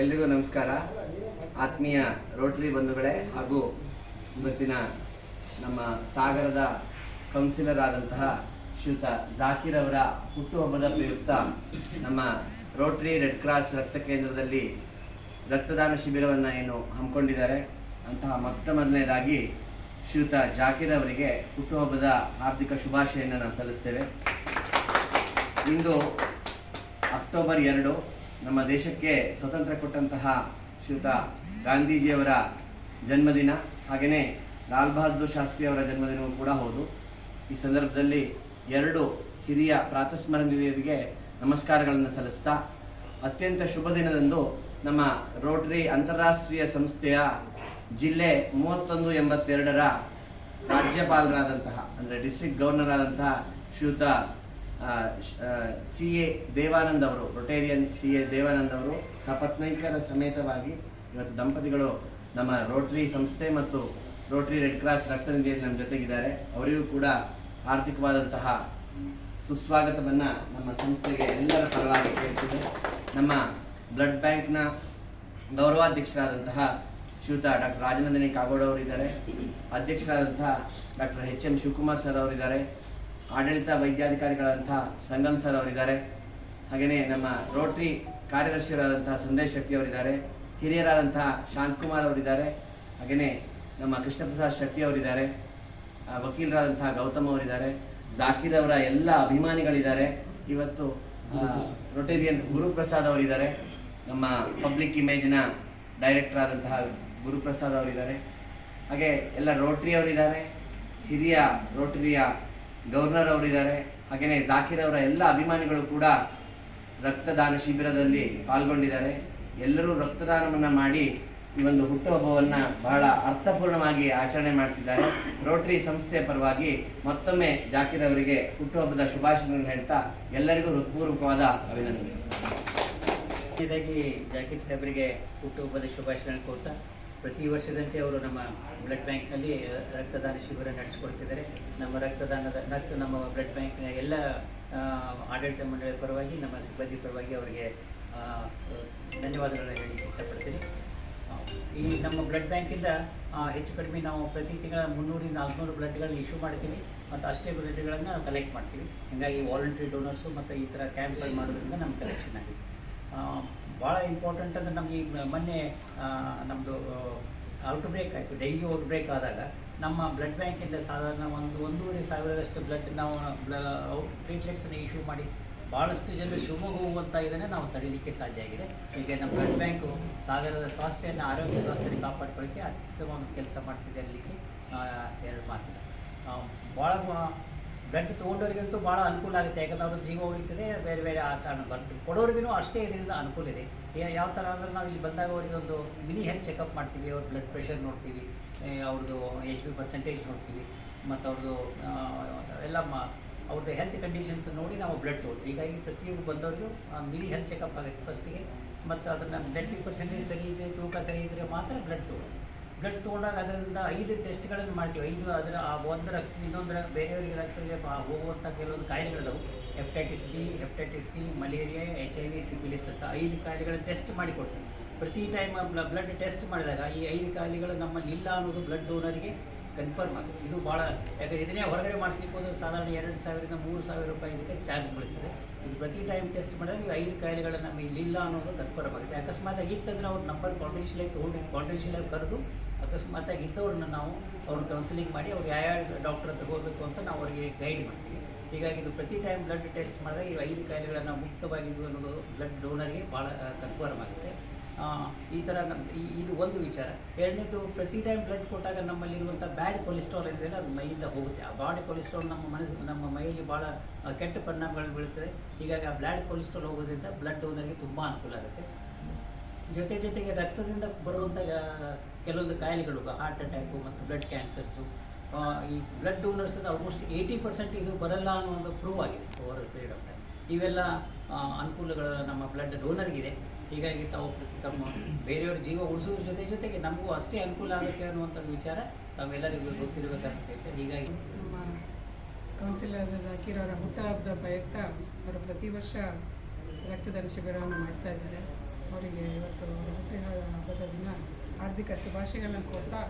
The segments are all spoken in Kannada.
ಎಲ್ರಿಗೂ ನಮಸ್ಕಾರ. ಆತ್ಮೀಯ ರೋಟರಿ ಬಂಧುಗಳೇ ಹಾಗೂ ಇವತ್ತಿನ ನಮ್ಮ ಸಾಗರದ ಕೌನ್ಸಿಲರ್ ಆದಂತಹ ಶ್ರೀಯುತ ಜಾಕೀರ್ ಅವರ ಹುಟ್ಟುಹಬ್ಬದ ಪ್ರಯುಕ್ತ ನಮ್ಮ ರೋಟರಿ ರೆಡ್ ಕ್ರಾಸ್ ರಕ್ತ ಕೇಂದ್ರದಲ್ಲಿ ರಕ್ತದಾನ ಶಿಬಿರವನ್ನು ಏನು ಹಮ್ಮಿಕೊಂಡಿದ್ದಾರೆ. ಅಂತಹ ಮೊತ್ತ ಮೊದಲನೇದಾಗಿ ಶ್ರೀಯುತ ಜಾಕೀರ್ ಅವರಿಗೆ ಹುಟ್ಟುಹಬ್ಬದ ಹಾರ್ದಿಕ ಶುಭಾಶಯನ್ನು ನಾವು ಸಲ್ಲಿಸ್ತೇವೆ. ಇಂದು ಅಕ್ಟೋಬರ್ ಎರಡು ನಮ್ಮ ದೇಶಕ್ಕೆ ಸ್ವತಂತ್ರ ಕೊಟ್ಟಂತಹ ಶ್ರೀಯುತ ಗಾಂಧೀಜಿಯವರ ಜನ್ಮದಿನ, ಹಾಗೆಯೇ ಲಾಲ್ ಬಹದ್ದೂರ್ ಶಾಸ್ತ್ರಿ ಅವರ ಜನ್ಮದಿನವೂ ಕೂಡ ಹೌದು. ಈ ಸಂದರ್ಭದಲ್ಲಿ ಎರಡು ಹಿರಿಯ ಪ್ರಾತಸ್ಮರಣೀಯರಿಗೆ ನಮಸ್ಕಾರಗಳನ್ನು ಸಲ್ಲಿಸ್ತಾ, ಅತ್ಯಂತ ಶುಭ ದಿನದಂದು ನಮ್ಮ ರೋಟರಿ ಅಂತಾರಾಷ್ಟ್ರೀಯ ಸಂಸ್ಥೆಯ ಜಿಲ್ಲೆ ಮೂವತ್ತೊಂದು ಎಂಬತ್ತೆರಡರ ರಾಜ್ಯಪಾಲರಾದಂತಹ, ಅಂದರೆ ಡಿಸ್ಟ್ರಿಕ್ಟ್ ಗವರ್ನರ್ ಆದಂತಹ ಶ್ರೀಯುತ ಸಿ ಎ ದೇವಾನಂದ್ ಅವರು, ರೊಟೇರಿಯನ್ ಸಿ ಎ ದೇವಾನಂದ್ ಅವರು ಸಪತ್ನೈಕರ ಸಮೇತವಾಗಿ ಇವತ್ತು ದಂಪತಿಗಳು ನಮ್ಮ ರೋಟರಿ ಸಂಸ್ಥೆ ಮತ್ತು ರೋಟರಿ ರೆಡ್ ಕ್ರಾಸ್ ರಕ್ತನಿಧಿಯಲ್ಲಿ ನಮ್ಮ ಜೊತೆಗಿದ್ದಾರೆ. ಅವರಿಗೂ ಕೂಡ ಆರ್ಥಿಕವಾದಂತಹ ಸುಸ್ವಾಗತವನ್ನು ನಮ್ಮ ಸಂಸ್ಥೆಗೆ ಎಲ್ಲರ ಪರವಾಗಿ ಕೇಳ್ತೀವಿ ನಮ್ಮ ಬ್ಲಡ್ ಬ್ಯಾಂಕ್ನ ಗೌರವಾಧ್ಯಕ್ಷರಾದಂತಹ ಶ್ರೀಯುತ ಡಾಕ್ಟರ್ ರಾಜನಂದಿನಿ ಕಾಗೋಡ್ ಅವರಿದ್ದಾರೆ. ಅಧ್ಯಕ್ಷರಾದಂತಹ doctor H M Shivakumar sir ಅವರಿದ್ದಾರೆ. ಆಡಳಿತ ವೈದ್ಯಾಧಿಕಾರಿಗಳಾದಂತಹ ಸಂಗಮ್ ಸರ್ ಅವರಿದ್ದಾರೆ. ಹಾಗೆಯೇ ನಮ್ಮ ರೋಟ್ರಿ ಕಾರ್ಯದರ್ಶಿಯರಾದಂತಹ ಸಂದೇಶ್ ಶೆಟ್ಟಿ ಅವರಿದ್ದಾರೆ. ಹಿರಿಯರಾದಂತಹ ಶಾಂತಕುಮಾರ್ ಅವರಿದ್ದಾರೆ. ಹಾಗೆಯೇ ನಮ್ಮ ಕೃಷ್ಣಪ್ರಸಾದ್ ಶೆಟ್ಟಿ ಅವರಿದ್ದಾರೆ. ವಕೀಲರಾದಂತಹ ಗೌತಮ್ ಅವರಿದ್ದಾರೆ. ಜಾಕೀರ್ ಅವರ ಎಲ್ಲ ಅಭಿಮಾನಿಗಳಿದ್ದಾರೆ. ಇವತ್ತು ರೊಟೇರಿಯನ್ ಗುರುಪ್ರಸಾದ್ ಅವರಿದ್ದಾರೆ. ನಮ್ಮ ಪಬ್ಲಿಕ್ ಇಮೇಜ್ನ ಡೈರೆಕ್ಟರ್ ಆದಂತಹ ಗುರುಪ್ರಸಾದ್ ಅವರಿದ್ದಾರೆ. ಹಾಗೆ ಎಲ್ಲ ರೋಟ್ರಿ ಅವರಿದ್ದಾರೆ. ಹಿರಿಯ ರೋಟರಿಯ ಗವರ್ನರ್ ಅವರಿದ್ದಾರೆ ಹಾಗೆಯೇ ಜಾಕಿರ್ ಅವರ ಎಲ್ಲ ಅಭಿಮಾನಿಗಳು ಕೂಡ ರಕ್ತದಾನ ಶಿಬಿರದಲ್ಲಿ ಪಾಲ್ಗೊಂಡಿದ್ದಾರೆ. ಎಲ್ಲರೂ ರಕ್ತದಾನವನ್ನು ಮಾಡಿ ಈ ಒಂದು ಹುಟ್ಟುಹಬ್ಬವನ್ನು ಬಹಳ ಅರ್ಥಪೂರ್ಣವಾಗಿ ಆಚರಣೆ ಮಾಡ್ತಿದ್ದಾರೆ. ರೋಟರಿ ಸಂಸ್ಥೆಯ ಪರವಾಗಿ ಮತ್ತೊಮ್ಮೆ ಜಾಕಿರ್ ಅವರಿಗೆ ಹುಟ್ಟುಹಬ್ಬದ ಶುಭಾಶಯಗಳನ್ನು ಹೇಳ್ತಾ ಎಲ್ಲರಿಗೂ ಹೃತ್ಪೂರ್ವಕವಾದ ಅಭಿನಂದನೆ ಜಾಕಿರ್ ಸಾಹೇಬರಿಗೆ ಹುಟ್ಟುಹಬ್ಬದ ಶುಭಾಶಯಗಳನ್ನು ಕೋರ್ತಾ ಪ್ರತಿ ವರ್ಷದಂತೆ ಅವರು ನಮ್ಮ ಬ್ಲಡ್ ಬ್ಯಾಂಕ್ನಲ್ಲಿ ರಕ್ತದಾನ ಶಿಬಿರ ನಡೆಸಿಕೊಡ್ತಿದ್ದಾರೆ. ನಮ್ಮ ರಕ್ತದಾನದ ಮತ್ತು ನಮ್ಮ ಬ್ಲಡ್ ಬ್ಯಾಂಕ್ನ ಎಲ್ಲ ಆಡಳಿತ ಮಂಡಳಿಯ ಪರವಾಗಿ, ನಮ್ಮ ಸಿಬ್ಬಂದಿ ಪರವಾಗಿ ಅವರಿಗೆ ಧನ್ಯವಾದಗಳನ್ನು ಹೇಳಿ ಇಷ್ಟಪಡ್ತೀನಿ. ಈ ನಮ್ಮ ಬ್ಲಡ್ ಬ್ಯಾಂಕಿಂದ ಹೆಚ್ಚು ಕಡಿಮೆ ನಾವು ಪ್ರತಿ ತಿಂಗಳ ಮುನ್ನೂರಿಂದ ನಾಲ್ಕುನೂರು ಬ್ಲಡ್ಗಳನ್ನ ಇಶ್ಯೂ ಮಾಡ್ತೀವಿ. ಮತ್ತು ಅಷ್ಟೇ ಬ್ಲಡ್ಗಳನ್ನು ಕಲೆಕ್ಟ್ ಮಾಡ್ತೀವಿ. ಹೀಗಾಗಿ ವಾಲಂಟ್ರಿ ಡೋನರ್ಸು ಮತ್ತು ಈ ಥರ ಕ್ಯಾಂಪ್ಗಳು ಮಾಡೋದ್ರಿಂದ ನಮ್ಮ ಕಲೆಕ್ಷನ್ ಆಗಿದೆ ಭಾಳ ಇಂಪಾರ್ಟೆಂಟ್ ಅಂದರೆ ನಮಗೆ ಈ ಮೊನ್ನೆ ನಮ್ಮದು ಔಟ್ ಬ್ರೇಕ್ ಆಯಿತು ಡೆಂಗ್ಯೂ ಔಟ್ ಬ್ರೇಕ್ ಆದಾಗ ನಮ್ಮ ಬ್ಲಡ್ ಬ್ಯಾಂಕಿಂದ ಸಾಧಾರಣ ಒಂದು ಒಂದೂವರೆ ಸಾವಿರದಷ್ಟು ಬ್ಲಡ್ ನಾವು ಪ್ಲೇಟ್ಲೆಟ್ಸನ್ನು ಇಶ್ಯೂ ಮಾಡಿ ಭಾಳಷ್ಟು ಜನರು ಶಿವಮೊಗ್ಗ ಹೋಗುವಂಥ ಇದನ್ನು ನಾವು ತಡೀಲಿಕ್ಕೆ ಸಾಧ್ಯ ಆಗಿದೆ. ಈಗ ನಮ್ಮ ಬ್ಲಡ್ ಬ್ಯಾಂಕು ಸಾಗರದ ಸ್ವಾಸ್ಥ್ಯನ ಆರೋಗ್ಯ ಸ್ವಾಸ್ಥ್ಯನ ಕಾಪಾಡ್ಕೊಳ್ಳಿಕ್ಕೆ ಒಂದು ಕೆಲಸ ಮಾಡ್ತಿದೆ ಆ, ಎರಡು ಮಾತಿಲ್ಲ. ಭಾಳ ಬ್ಲಡ್ ತೊಗೊಂಡವ್ರಿಗಂತೂ ಭಾಳ ಅನುಕೂಲ ಆಗುತ್ತೆ. ಯಾಕಂದ್ರೆ ಅವ್ರ ಜೀವ ಉಳಿತದೆ, ಬೇರೆ ಬೇರೆ ಆ ಕಾರಣ ಬರ್ತದೆ ಕೊಡೋರಿಗೂ ಅಷ್ಟೇ ಇದರಿಂದ ಅನುಕೂಲ ಇದೆ. ಯಾವ ಥರ ಅಂದ್ರೆ ನಾವು ಇಲ್ಲಿ ಬಂದಾಗ ಅವ್ರಿಗೆ ಒಂದು ಮಿನಿ ಹೆಲ್ತ್ ಚೆಕಪ್ ಮಾಡ್ತೀವಿ, ಅವ್ರ ಬ್ಲಡ್ ಪ್ರೆಷರ್ ನೋಡ್ತೀವಿ ಅವ್ರದ್ದು ಎಚ್ ಬಿ ಪರ್ಸೆಂಟೇಜ್ ನೋಡ್ತೀವಿ, ಮತ್ತು ಅವ್ರದ್ದು ಎಲ್ಲ ಮ, ಅವ್ರದ್ದು ಹೆಲ್ತ್ ಕಂಡೀಷನ್ಸ್ ನೋಡಿ ನಾವು ಬ್ಲಡ್ ತೊಗೊಳ್ತೀವಿ. ಹೀಗಾಗಿ ಪ್ರತಿಯೊಬ್ಬರು ಬಂದವ್ರಿಗೂ ಮಿನಿ ಹೆಲ್ತ್ ಚೆಕಪ್ ಆಗುತ್ತೆ ಫಸ್ಟಿಗೆ ಮತ್ತು ಅದನ್ನು ಬ್ಲಡ್ ಪರ್ಸೆಂಟೇಜ್ ಸರಿ ಇದೆ ತೂಕ ಸರಿ ಇದ್ದರೆ ಮಾತ್ರ ಬ್ಲಡ್ ತೊಗೊಳ್ಳೋದು ಬ್ಲಡ್ ತೊಗೊಂಡಾಗ ಅದರಿಂದ ಐದು ಟೆಸ್ಟ್ಗಳನ್ನು ಮಾಡ್ತೀವಿ. ಐದು ಅದರ ಆ ಒಂದರ ಇನ್ನೊಂದರ ಬೇರೆಯವರಿಗೆ ರಕ್ತಕ್ಕೆ ಹೋಗುವಂಥ ಕೆಲವೊಂದು ಕಾಯಿಲೆಗಳಿದಾವೆ. Hepatitis B hepatitis C malaria H I V syphilis ಅಂತ ಐದು ಕಾಯಿಲೆಗಳನ್ನು ಟೆಸ್ಟ್ ಮಾಡಿ ಕೊಡ್ತೀವಿ. ಪ್ರತಿ ಟೈಮ್ ಬ್ಲಡ್ ಟೆಸ್ಟ್ ಮಾಡಿದಾಗ ಈ ಐದು ಕಾಯಿಲೆಗಳು ನಮ್ಮಲ್ಲಿ ಇಲ್ಲ ಅನ್ನೋದು ಬ್ಲಡ್ ಡೋನರಿಗೆ ಕನ್ಫರ್ಮ್ ಆಗುತ್ತೆ. ಇದು ಭಾಳ ಯಾಕಂದ್ರೆ ಇದನ್ನೇ ಹೊರಗಡೆ ಮಾಡಿಸ್ಲಿಕ್ಕೆ ಹೋದ್ರೆ ಸಾಧಾರಣ ಎರಡು ಸಾವಿರದಿಂದ ಮೂರು ಸಾವಿರ ರೂಪಾಯಿ ಇದಕ್ಕೆ ಚಾರ್ಜ್ ಬೀಳ್ತದೆ. ಇದು ಪ್ರತಿ ಟೈಮ್ ಟೆಸ್ಟ್ ಮಾಡಿದಾಗ ಈ ಐದು ಕಾಯಿಲೆಗಳು ನಮಗೆ ಇಲ್ಲಿಲ್ಲ ಅನ್ನೋದು ಕನ್ಫರ್ಮ್ ಆಗುತ್ತೆ. ಅಕಸ್ಮಾತ್ ಆಗಿತ್ತಂದ್ರೆ ಅವ್ರ ನಂಬರ್ ಕಾನ್ಫಿಡೆನ್ಷಿಯಲ್ ಆಗಿ ತೊಗೊಂಡು ಕರೆದು ಅಕಸ್ಮಾತ್ ಆಗಿ ಇದ್ದವ್ರನ್ನ ನಾವು ಅವ್ರನ್ನ ಕೌನ್ಸಿಲಿಂಗ್ ಮಾಡಿ ಅವ್ರು ಯಾವ ಡಾಕ್ಟರ್ ಹತ್ರ ಹೋಗಬೇಕು ಅಂತ ನಾವು ಅವರಿಗೆ ಗೈಡ್ ಮಾಡ್ತೀವಿ. ಹೀಗಾಗಿ ಇದು ಪ್ರತಿ ಟೈಮ್ ಬ್ಲಡ್ ಟೆಸ್ಟ್ ಮಾಡಿದಾಗ ಈ ಐದು ಕಾಯಿಲೆಗಳನ್ನು ಮುಕ್ತವಾಗಿದ್ವು ಅನ್ನೋದು ಬ್ಲಡ್ ಡೋನರ್ಗೆ ಭಾಳ ಕನ್ಫರ್ಮ್ ಆಗುತ್ತೆ. ಈ ಥರ ಇದು ಒಂದು ವಿಚಾರ. ಎರಡನೇದು, ಪ್ರತಿ ಟೈಮ್ ಬ್ಲಡ್ ಕೊಟ್ಟಾಗ ನಮ್ಮಲ್ಲಿರುವಂಥ ಬ್ಯಾಡ್ ಕೊಲೆಸ್ಟ್ರಾಲ್ ಏನಿದೆ ಅದು ಮೈಯಿಂದ ಹೋಗುತ್ತೆ. ಆ ಬಾಡಿ ಕೊಲೆಸ್ಟ್ರಾಲ್ ನಮ್ಮ ಮನಸ್ಸು, ನಮ್ಮ ಮೈಯಲ್ಲಿ ಭಾಳ ಕೆಟ್ಟ ಪರಿಣಾಮಗಳು ಬೀಳುತ್ತದೆ ಹೀಗಾಗಿ ಆ ಬ್ಲಡ್ ಕೊಲೆಸ್ಟ್ರಾಲ್ ಹೋಗೋದ್ರಿಂದ ಬ್ಲಡ್ ಡೋನರ್ಗೆ ತುಂಬ ಅನುಕೂಲ ಆಗುತ್ತೆ. ಜೊತೆ ಜೊತೆಗೆ ರಕ್ತದಿಂದ ಬರುವಂಥ ಕೆಲವೊಂದು ಕಾಯಿಲೆಗಳು ಹಾರ್ಟ್ ಅಟ್ಯಾಕು ಮತ್ತು ಬ್ಲಡ್ ಕ್ಯಾನ್ಸರ್ಸು ಈ blood donors almost eighty percent ಇದು ಬರಲ್ಲ ಅನ್ನೋ ಒಂದು ಪ್ರೂವ್ ಆಗಿದೆ. ಓವರ್ ಪೀರಿಯಡ್ ಆಫ್ ಟೈಮ್ ಇವೆಲ್ಲ ಅನುಕೂಲಗಳು ನಮ್ಮ ಬ್ಲಡ್ ಡೋನರ್ಗಿದೆ ಹೀಗಾಗಿ ತಾವು ತಮ್ಮ ಬೇರೆಯವ್ರ ಜೀವ ಉಳಿಸೋದ್ರ ಜೊತೆ ಜೊತೆಗೆ ನಮಗೂ ಅಷ್ಟೇ ಅನುಕೂಲ ಆಗುತ್ತೆ ಅನ್ನುವಂಥ ವಿಚಾರ ತಾವೆಲ್ಲರಿಗೂ ಗೊತ್ತಿರಬೇಕಾಗುತ್ತೆ ಹೀಗಾಗಿ ನಮ್ಮ ಕೌನ್ಸಿಲರ್ ಜಾಕೀರ್ ಅವರ ಹುಟ್ಟುಹಬ್ಬದ ಪ್ರಯುಕ್ತ ಅವರು ಪ್ರತಿ ವರ್ಷ ರಕ್ತದಾನ ಶಿಬಿರವನ್ನು ಮಾಡ್ತಾ ಇದ್ದಾರೆ. ಅವರಿಗೆ ಇವತ್ತು ಹಬ್ಬದ ದಿನ ಹಾರ್ದಿಕ ಶುಭಾಶಯಗಳನ್ನು ಕೊಡ್ತಾ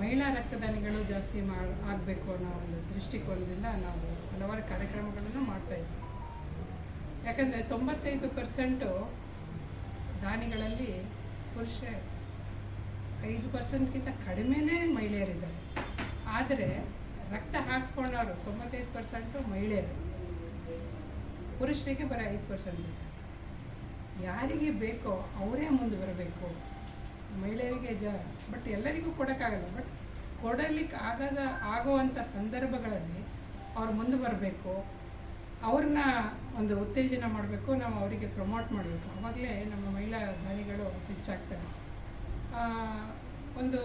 ಮಹಿಳಾ ರಕ್ತದಾನಿಗಳು ಜಾಸ್ತಿ ಮಾಡಿ, ಆಗಬೇಕು ಅನ್ನೋ ಒಂದು ದೃಷ್ಟಿಕೋನದಿಂದ ನಾವು ಹಲವಾರು ಕಾರ್ಯಕ್ರಮಗಳನ್ನು ಮಾಡ್ತಾಯಿದ್ವಿ ಯಾಕಂದರೆ ತೊಂಬತ್ತೈದು ಪರ್ಸೆಂಟು ದಾನಿಗಳಲ್ಲಿ ಪುರುಷ ಐದು ಪರ್ಸೆಂಟ್ಗಿಂತ ಕಡಿಮೆನೇ ಮಹಿಳೆಯರಿದ್ದಾರೆ. ಆದರೆ ರಕ್ತ ಹಾಕ್ಸ್ಕೊಂಡವರು ತೊಂಬತ್ತೈದು ಪರ್ಸೆಂಟು ಮಹಿಳೆಯರು. ಪುರುಷರಿಗೆ ಬರೋ ಐದು ಪರ್ಸೆಂಟ್ ಯಾರಿಗೆ ಬೇಕೋ ಅವರೇ ಮುಂದೆ ಬರಬೇಕು ಮಹಿಳೆಯರಿಗೆ ಜ ಬಟ್ ಎಲ್ಲರಿಗೂ ಕೊಡೋಕ್ಕಾಗಲ್ಲ ಬಟ್ ಕೊಡಲಿಕ್ಕೆ ಆಗದ ಆಗುವಂಥ ಸಂದರ್ಭಗಳಲ್ಲಿ ಅವ್ರು ಮುಂದೆ ಬರಬೇಕು ಅವ್ರನ್ನ ಒಂದು ಉತ್ತೇಜನ ಮಾಡಬೇಕು ನಾವು ಅವರಿಗೆ ಪ್ರಮೋಟ್ ಮಾಡಬೇಕು. ಆವಾಗಲೇ ನಮ್ಮ ಮಹಿಳಾ ದಾನಿಗಳು ಹೆಚ್ಚಾಗ್ತಾರೆ. ಆ, ಒಂದು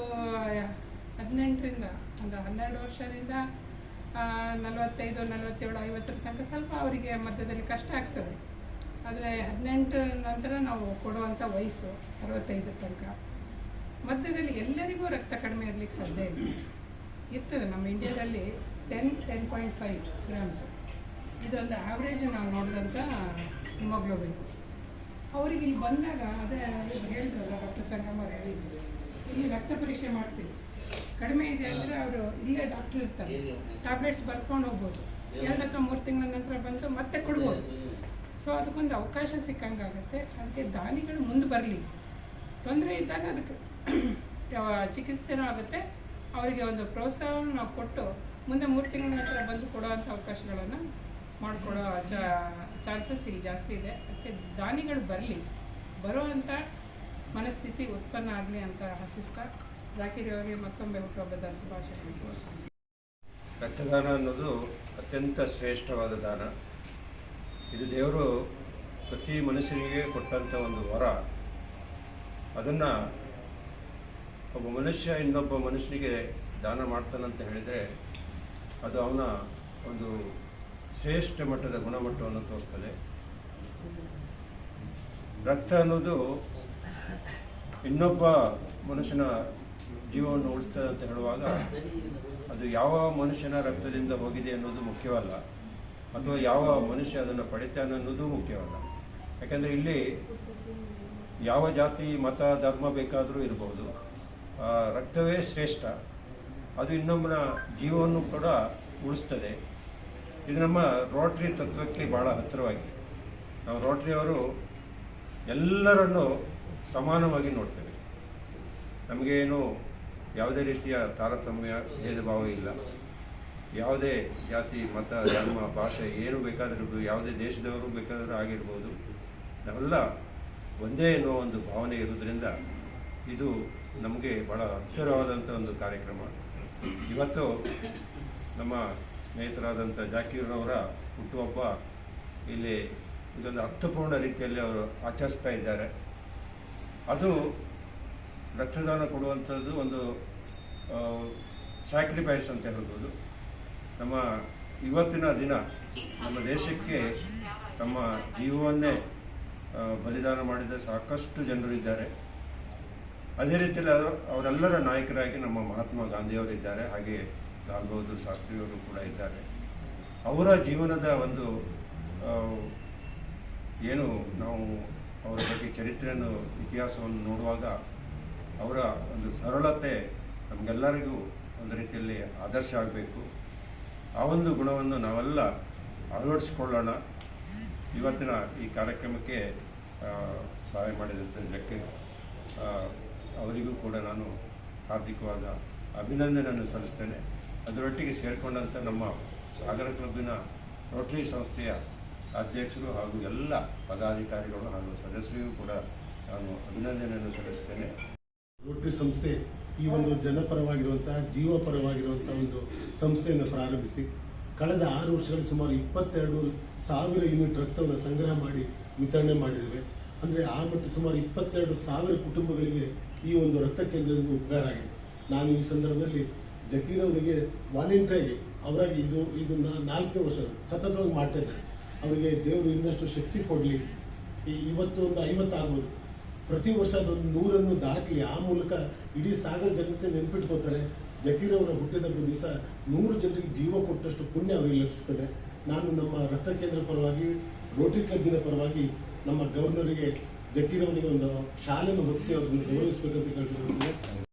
ಹದಿನೆಂಟರಿಂದ ಒಂದು ಹನ್ನೆರಡು ವರ್ಷದಿಂದ ನಲವತ್ತೈದು ನಲವತ್ತೇಳು ಐವತ್ತರ ತನಕ ಸ್ವಲ್ಪ ಅವರಿಗೆ ಮಧ್ಯದಲ್ಲಿ ಕಷ್ಟ ಆಗ್ತದೆ. ಆದರೆ ಹದಿನೆಂಟು ನಂತರ ನಾವು ಕೊಡುವಂಥ ವಯಸ್ಸು ಅರವತ್ತೈದು ತನಕ. ಮಧ್ಯದಲ್ಲಿ ಎಲ್ಲರಿಗೂ ರಕ್ತ ಕಡಿಮೆ ಇರಲಿಕ್ಕೆ ಸಾಧ್ಯ ಇಲ್ಲ. ಇರ್ತದೆ ನಮ್ಮ ಇಂಡಿಯಾದಲ್ಲಿ ten ten point five grams ಇದೊಂದು ಆವ್ರೇಜ್ ನಾವು ನೋಡಿದಂಥ ಹಿಮೋಗ್ಲೋಬಿನ್ ಅವ್ರಿಗೆ ಇಲ್ಲಿ ಬಂದಾಗ ಅದೇ ಹೇಳಿದ್ರಲ್ಲ ಡಾಕ್ಟರ್ ಸಂಗಮವ್ರು ಹೇಳಿದ್ರು ಇಲ್ಲಿ ರಕ್ತ ಪರೀಕ್ಷೆ ಮಾಡ್ತೀವಿ. ಕಡಿಮೆ ಇದೆ ಅಂದರೆ ಅವರು ಇಲ್ಲೇ ಡಾಕ್ಟರ್ ಇರ್ತಾರೆ. ಟ್ಯಾಬ್ಲೆಟ್ಸ್ ಬರ್ಕೊಂಡು ಹೋಗ್ಬೋದು. ಎರಡು ಅಥವಾ ಮೂರು ತಿಂಗಳ ನಂತರ ಬಂದು ಮತ್ತೆ ಕೊಡ್ಬೋದು. ಸೊ ಅದಕ್ಕೊಂದು ಅವಕಾಶ ಸಿಕ್ಕಂಗಾಗುತ್ತೆ. ಅದಕ್ಕೆ ದಾನಿಗಳು ಮುಂದೆ ಬರಲಿ. ತೊಂದರೆ ಇದ್ದಾಗ ಅದಕ್ಕೆ ಚಿಕಿತ್ಸೆನೂ ಆಗುತ್ತೆ. ಅವರಿಗೆ ಒಂದು ಪ್ರೋತ್ಸಾಹವನ್ನು ನಾವು ಕೊಟ್ಟು ಮುಂದೆ ಮೂರು ತಿಂಗಳ ನಂತರ ಬಂದು ಕೊಡುವಂಥ ಅವಕಾಶಗಳನ್ನು ಮಾಡಿಕೊಡೋ ಚಾನ್ಸಸ್ ಇಲ್ಲಿ ಜಾಸ್ತಿ ಇದೆ. ಅದಕ್ಕೆ ದಾನಿಗಳು ಬರಲಿ. ಬರುವಂಥ ಮನಸ್ಥಿತಿ ಉತ್ಪನ್ನ ಆಗಲಿ ಅಂತ ಹಸಿಸ್ತಾ ಜಾಕಿರ್ ಅವರಿಗೆ ಮತ್ತೊಮ್ಮೆ ಹುಟ್ಟುಹಬ್ಬದ ಶುಭಾಶಯಗಳು. ರಕ್ತದಾನ ಅನ್ನೋದು ಅತ್ಯಂತ ಶ್ರೇಷ್ಠವಾದ ದಾನ. ಇದು ದೇವರು ಪ್ರತಿ ಮನುಷ್ಯನಿಗೆ ಕೊಟ್ಟಂಥ ಒಂದು ವರ. ಅದನ್ನು ಒಬ್ಬ ಮನುಷ್ಯ ಇನ್ನೊಬ್ಬ ಮನುಷ್ಯನಿಗೆ ದಾನ ಮಾಡ್ತಾನಂತ ಹೇಳಿದರೆ ಅದು ಅವನ ಒಂದು ಶ್ರೇಷ್ಠ ಮಟ್ಟದ ಗುಣಮಟ್ಟವನ್ನು ತೋರಿಸ್ತದೆ. ರಕ್ತ ಅನ್ನೋದು ಇನ್ನೊಬ್ಬ ಮನುಷ್ಯನ ಜೀವವನ್ನು ಉಳಿಸ್ತದೆ ಅಂತ ಹೇಳುವಾಗ ಅದು ಯಾವ ಮನುಷ್ಯನ ರಕ್ತದಿಂದ ಹೋಗಿದೆ ಅನ್ನೋದು ಮುಖ್ಯವಲ್ಲ, ಅಥವಾ ಯಾವ ಮನುಷ್ಯ ಅದನ್ನು ಪಡಿತಾನೆ ಅನ್ನೋದು ಮುಖ್ಯವಲ್ಲ. ಯಾಕೆಂದರೆ ಇಲ್ಲಿ ಯಾವ ಜಾತಿ, ಮತ, ಧರ್ಮ ಬೇಕಾದರೂ ಇರಬಹುದು ರಕ್ತವೇ ಶ್ರೇಷ್ಠ. ಅದು ಇನ್ನೊಬ್ಬನ ಜೀವವನ್ನು ಕೂಡ ಉಳಿಸ್ತದೆ. ಇದು ನಮ್ಮ ರೋಟ್ರಿ ತತ್ವಕ್ಕೆ ಭಾಳ ಹತ್ತಿರವಾಗಿದೆ. ನಾವು ರೋಟ್ರಿಯವರು ಎಲ್ಲರನ್ನು ಸಮಾನವಾಗಿ ನೋಡ್ತೇವೆ. ನಮಗೇನು ಯಾವುದೇ ರೀತಿಯ ತಾರತಮ್ಯ ಭೇದ ಭಾವ ಇಲ್ಲ. ಯಾವುದೇ ಜಾತಿ, ಮತ, ಧರ್ಮ, ಭಾಷೆ ಏನು ಬೇಕಾದರೂ ಯಾವುದೇ ದೇಶದವರು ಬೇಕಾದರೂ ಆಗಿರ್ಬೋದು, ನಾವೆಲ್ಲ ಒಂದೇ ಎನ್ನುವ ಒಂದು ಭಾವನೆ ಇರೋದ್ರಿಂದ ಇದು ನಮಗೆ ಭಾಳ ಹತ್ತಿರವಾದಂಥ ಒಂದು ಕಾರ್ಯಕ್ರಮ. ಇವತ್ತು ನಮ್ಮ ಸ್ನೇಹಿತರಾದಂಥ ಜಾಕೀರ್ರವರ ಹುಟ್ಟುಹಬ್ಬ ಇಲ್ಲಿ ಇದೊಂದು ಅರ್ಥಪೂರ್ಣ ರೀತಿಯಲ್ಲಿ ಅವರು ಆಚರಿಸ್ತಾ ಇದ್ದಾರೆ. ಅದು ರಕ್ತದಾನ ಕೊಡುವಂಥದ್ದು ಒಂದು ಸ್ಯಾಕ್ರಿಫೈಸ್ ಅಂತ ಹೇಳ್ಬೋದು. ನಮ್ಮ ಇವತ್ತಿನ ದಿನ ನಮ್ಮ ದೇಶಕ್ಕೆ ತಮ್ಮ ಜೀವವನ್ನೇ ಬಲಿದಾನ ಮಾಡಿದ ಸಾಕಷ್ಟು ಜನರು ಇದ್ದಾರೆ. ಅದೇ ರೀತಿಯಲ್ಲಿ ಅವರು- ಅವರೆಲ್ಲರ ನಾಯಕರಾಗಿ ನಮ್ಮ ಮಹಾತ್ಮ ಗಾಂಧಿಯವರಿದ್ದಾರೆ. ಹಾಗೆ ಲಾಲ್ ಬಹದ್ದೂರ್ ಶಾಸ್ತ್ರಿಯವರು ಕೂಡ ಇದ್ದಾರೆ. ಅವರ ಜೀವನದ ಒಂದು ಏನು ನಾವು ಅವರ ಬಗ್ಗೆ ಚರಿತ್ರೆಯನ್ನು, ಇತಿಹಾಸವನ್ನು ನೋಡುವಾಗ ಅವರ ಒಂದು ಸರಳತೆ ನಮಗೆಲ್ಲರಿಗೂ ಒಂದು ರೀತಿಯಲ್ಲಿ ಆದರ್ಶ ಆಗಬೇಕು. ಆ ಒಂದು ಗುಣವನ್ನು ನಾವೆಲ್ಲ ಅಳವಡಿಸ್ಕೊಳ್ಳೋಣ. ಇವತ್ತಿನ ಈ ಕಾರ್ಯಕ್ರಮಕ್ಕೆ ಸಹಾಯ ಮಾಡಿದಂಥ ಇದಕ್ಕೆ ಅವರಿಗೂ ಕೂಡ ನಾನು ಹಾರ್ದಿಕವಾದ ಅಭಿನಂದನೆಯನ್ನು ಸಲ್ಲಿಸ್ತೇನೆ. ಅದರೊಟ್ಟಿಗೆ ಸೇರಿಕೊಂಡಂಥ ನಮ್ಮ ಸಾಗರ ಕ್ಲಬ್ಬಿನ ರೋಟರಿ ಸಂಸ್ಥೆಯ ಅಧ್ಯಕ್ಷರು ಹಾಗೂ ಎಲ್ಲ ಪದಾಧಿಕಾರಿಗಳು ಹಾಗೂ ಸದಸ್ಯರಿಗೂ ಕೂಡ ನಾನು ಅಭಿನಂದನೆಯನ್ನು ಸಲ್ಲಿಸ್ತೇನೆ. ರೋಟರಿ ಸಂಸ್ಥೆ ಈ ಒಂದು ಜನಪರವಾಗಿರುವಂತಹ ಜೀವಪರವಾಗಿರುವಂತಹ ಒಂದು ಸಂಸ್ಥೆಯನ್ನು ಪ್ರಾರಂಭಿಸಿ, ಕಳೆದ ಆರು ವರ್ಷಗಳಲ್ಲಿ ಸುಮಾರು ಇಪ್ಪತ್ತೆರಡು ಸಾವಿರ ಯೂನಿಟ್ ರಕ್ತವನ್ನು ಸಂಗ್ರಹ ಮಾಡಿ ವಿತರಣೆ ಮಾಡಿದ್ದೇವೆ. ಅಂದರೆ ಆ ಮಟ್ಟ ಸುಮಾರು ಇಪ್ಪತ್ತೆರಡು ಸಾವಿರ ಕುಟುಂಬಗಳಿಗೆ ಈ ಒಂದು ರಕ್ತ ಕೇಂದ್ರದಿಂದ ಉಪಕಾರ ಆಗಿದೆ. ನಾನು ಈ ಸಂದರ್ಭದಲ್ಲಿ ಜಕೀರ್ ಅವರಿಗೆ ವಾಲಂಟಿಯರ್ಗೆ ಅವರಾಗಿ ಇದು ಇದನ್ನ ನಾಲ್ಕನೇ ವರ್ಷ ಸತತವಾಗಿ ಮಾಡ್ತಾ ಇದ್ದಾರೆ. ಅವರಿಗೆ ದೇವರು ಇನ್ನಷ್ಟು ಶಕ್ತಿ ಕೊಡಲಿ. ಇವತ್ತು ಒಂದು ಐವತ್ತಾಗ್ಬೋದು ಪ್ರತಿ ವರ್ಷ ಅದೊಂದು ನೂರನ್ನು ದಾಟಲಿ. ಆ ಮೂಲಕ ಇಡೀ ಸಾಗರ ಜನತೆ ನೆನ್ಪಿಟ್ಕೋತಾರೆ ಜಕೀರ್ ಅವರ ಹುಟ್ಟಿದಬ್ಬ ದಿವಸ ನೂರು ಜನರಿಗೆ ಜೀವ ಕೊಟ್ಟಷ್ಟು ಪುಣ್ಯ ಅವರಿಗೆ ಲಭಿಸ್ತದೆ. ನಾನು ನಮ್ಮ ರಕ್ತ ಕೇಂದ್ರ ಪರವಾಗಿ, ರೋಟರಿ ಕ್ಲಬ್ಬಿನ ಪರವಾಗಿ ನಮ್ಮ ಗವರ್ನರಿಗೆ ಜಕೀರ್ ಅವರಿಗೆ ಒಂದು ಶಾಲೆಯನ್ನು ಹೊತ್ತಿಸಿ ಅವ್ರನ್ನ ಗೌರವಿಸಬೇಕಂತ ಕೇಳ್ತಿದ್ದೀನಿ